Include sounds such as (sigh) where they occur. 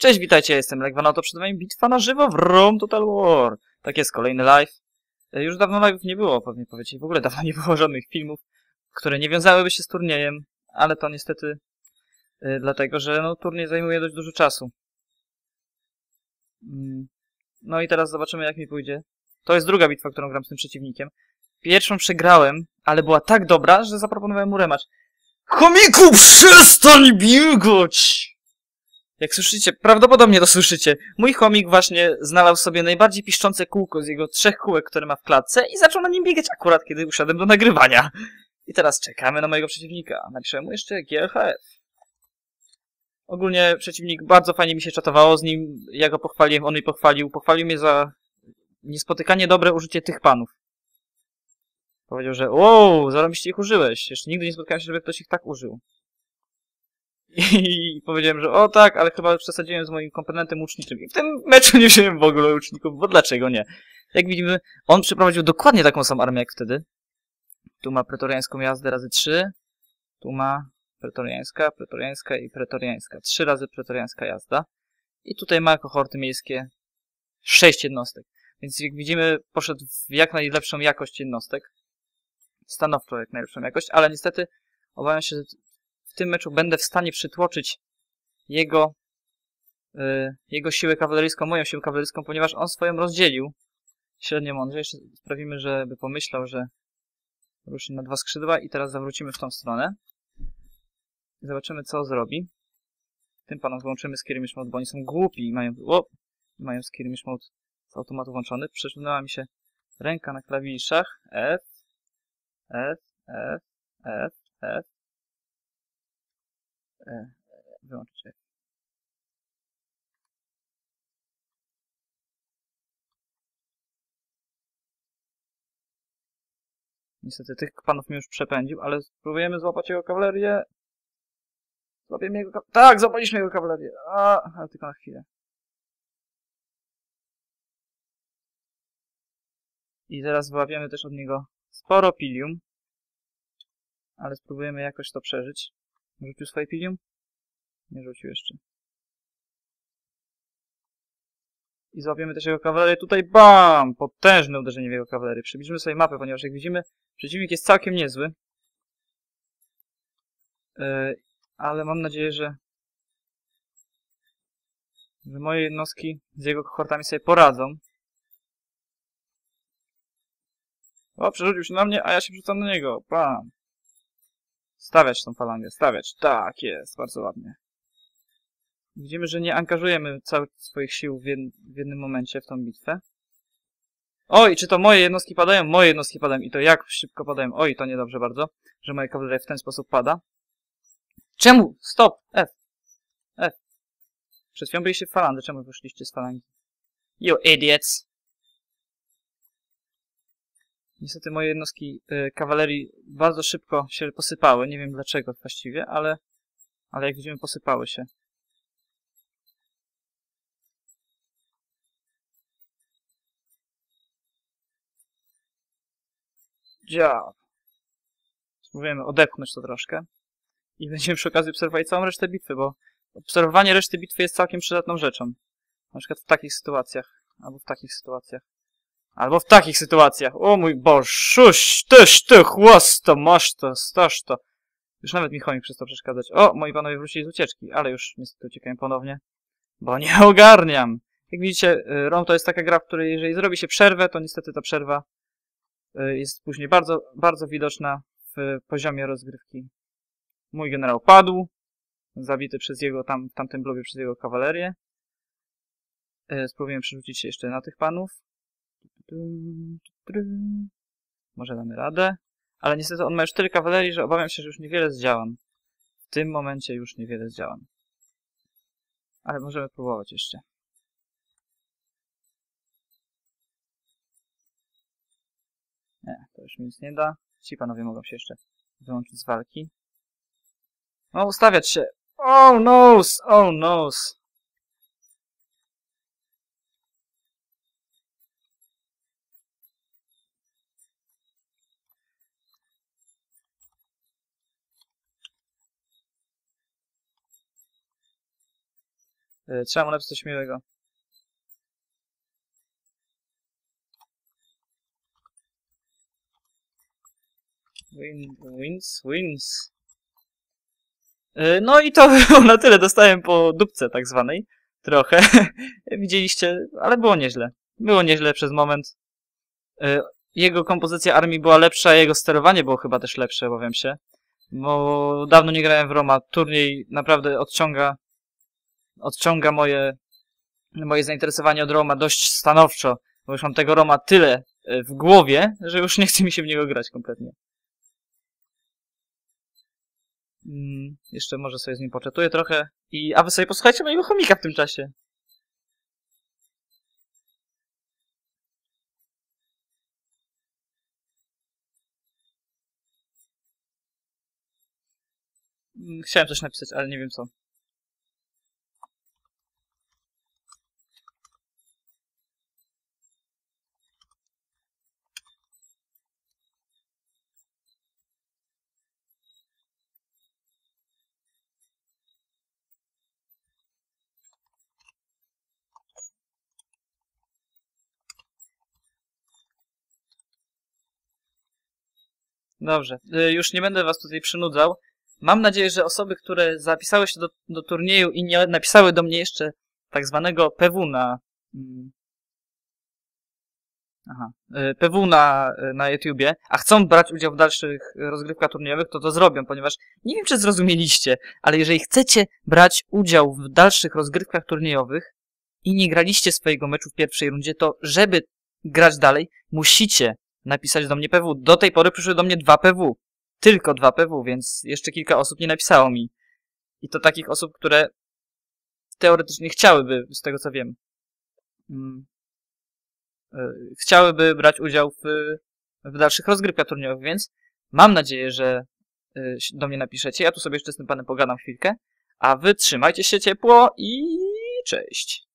Cześć, witajcie, jestem Legwan, to przed wami bitwa na żywo w Rome Total War. Tak jest, kolejny live. E, Już dawno live'ów nie było, pewnie powiecie, w ogóle dawno nie było żadnych filmów, które nie wiązałyby się z turniejem, ale to niestety y, dlatego, że no, turniej zajmuje dość dużo czasu. Mm. No i teraz zobaczymy, jak mi pójdzie. To jest druga bitwa, którą gram z tym przeciwnikiem. Pierwszą przegrałem, ale była tak dobra, że zaproponowałem mu rematch. Chomiku, przestań biegać! Jak słyszycie, prawdopodobnie to słyszycie, mój chomik właśnie znalazł sobie najbardziej piszczące kółko z jego trzech kółek, które ma w klatce i zaczął na nim biegać akurat, kiedy usiadłem do nagrywania. I teraz czekamy na mojego przeciwnika. Napiszę mu jeszcze GLHF. Ogólnie przeciwnik bardzo fajnie mi się czatowało z nim, ja go pochwaliłem, on mnie pochwalił. Pochwalił mnie za niespotykanie dobre użycie tych panów. Powiedział, że wow, zarobiście ich użyłeś. Jeszcze nigdy nie spotkałem się, żeby ktoś ich tak użył. I powiedziałem, że o tak, ale chyba przesadziłem z moim komponentem łuczniczym. I w tym meczu nie wziąłem w ogóle łuczników, bo dlaczego nie? Jak widzimy, on przeprowadził dokładnie taką samą armię jak wtedy. Tu ma pretoriańską jazdę razy trzy. Tu ma pretoriańska, pretoriańska i pretoriańska. Trzy razy pretoriańska jazda. I tutaj ma kohorty miejskie sześć jednostek. Więc jak widzimy, poszedł w jak najlepszą jakość jednostek. Stanowczo jak najlepszą jakość, ale niestety obawiam się, że w tym meczu będę w stanie przytłoczyć jego, yy, jego siłę kawaleryjską, moją siłę kawaleryjską, ponieważ on swoją rozdzielił średnio mądrze. Jeszcze sprawimy, żeby pomyślał, że ruszy na dwa skrzydła i teraz zawrócimy w tą stronę. I zobaczymy, co zrobi. Tym panom włączymy skirmish mode, bo oni są głupi i mają, o, mają skirmish mode z automatu włączony. Przesunęła mi się ręka na klawiszach. F, F, F, F, F, wyłączyć F. Niestety tych panów mi już przepędził, ale spróbujemy złapać jego kawalerię. Złapiemy jego ka Tak, złapaliśmy jego kawalerię. A, ale tylko na chwilę. I zaraz wyłapiemy też od niego sporo pilium. Ale spróbujemy jakoś to przeżyć. Rzucił swoje pilium? Nie rzucił jeszcze. I złapiemy też jego kawalerię. Tutaj BAM! Potężne uderzenie w jego kawalerię. Przybliżymy sobie mapę, ponieważ jak widzimy, przeciwnik jest całkiem niezły. Yy, ale mam nadzieję, że, że moje jednostki z jego kohortami sobie poradzą. O, przerzucił się na mnie, a ja się przerzucam na niego. Bam! Stawiać tą falangę, stawiać. Tak jest, bardzo ładnie. Widzimy, że nie angażujemy całych swoich sił w, jed w jednym momencie w tą bitwę. Oj, czy to moje jednostki padają? Moje jednostki padają. I to jak szybko padają? Oj, to niedobrze bardzo, że moja kawaleria w ten sposób pada. Czemu? Stop! F. F. Przed chwilą byliście w falandę. Czemu wyszliście z falangi? You idiots! Niestety moje jednostki y, kawalerii bardzo szybko się posypały. Nie wiem dlaczego właściwie, ale, ale jak widzimy posypały się. Dziab. Spróbujemy odepchnąć to troszkę. I (laughs) będziemy przy okazji obserwować całą resztę bitwy, bo obserwowanie reszty bitwy jest całkiem przydatną rzeczą. Na przykład w takich sytuacjach. Albo w takich sytuacjach. Albo w takich sytuacjach. O mój Bożuś, tyś ty chłosto, masz to, stasz to. Już nawet mi chomik przestał przeszkadzać. O, moi panowie wrócili z ucieczki, ale już niestety uciekają ponownie. Bo nie (laughs) ogarniam. Jak widzicie, ROM to jest taka gra, w której jeżeli zrobi się przerwę, to niestety ta przerwa jest później bardzo, bardzo widoczna w poziomie rozgrywki. Mój generał padł, zabity przez jego, tam, tamtym blobie przez jego kawalerię. Spróbujemy przerzucić się jeszcze na tych panów. Może damy radę. Ale niestety on ma już tyle kawalerii, że obawiam się, że już niewiele zdziałam. W tym momencie już niewiele zdziałam. Ale możemy próbować jeszcze. Nie, to już mi nic nie da. Ci panowie mogą się jeszcze wyłączyć z walki. No, ustawiać się! Oh noes! Oh noes! Trzeba mu napisać coś miłego. Win, wins, wins. E, No i to (laughs) było na tyle. Dostałem po dupce tak zwanej. Trochę. (laughs) Widzieliście, ale było nieźle. Było nieźle przez moment. E, Jego kompozycja armii była lepsza, jego sterowanie było chyba też lepsze, obawiam się. Bo dawno nie grałem w Roma. Turniej naprawdę odciąga odciąga moje, moje zainteresowanie od Roma dość stanowczo, bo już mam tego Roma tyle e, w głowie, że już nie chce mi się w niego grać kompletnie. Mm, jeszcze może sobie z nim poczetuję trochę. I, a wy sobie posłuchajcie mojego chomika w tym czasie. Mm, Chciałem coś napisać, ale nie wiem co. Dobrze, y, już nie będę was tutaj przynudzał. Mam nadzieję, że osoby, które zapisały się do, do turnieju i nie napisały do mnie jeszcze tak zwanego PW na... mm, Aha. y, PW na, y, na YouTubie, a chcą brać udział w dalszych rozgrywkach turniejowych, to to zrobią, ponieważ nie wiem, czy zrozumieliście, ale jeżeli chcecie brać udział w dalszych rozgrywkach turniejowych i nie graliście swojego meczu w pierwszej rundzie, to żeby grać dalej, musicie napisać do mnie PW. Do tej pory przyszły do mnie dwa PW. Tylko dwa PW, więc jeszcze kilka osób nie napisało mi. I to takich osób, które teoretycznie chciałyby, z tego co wiem, mm, y, chciałyby brać udział w, w dalszych rozgrywkach turniejowych, więc mam nadzieję, że y, do mnie napiszecie. Ja tu sobie jeszcze z tym panem pogadam chwilkę. A wy trzymajcie się ciepło i cześć.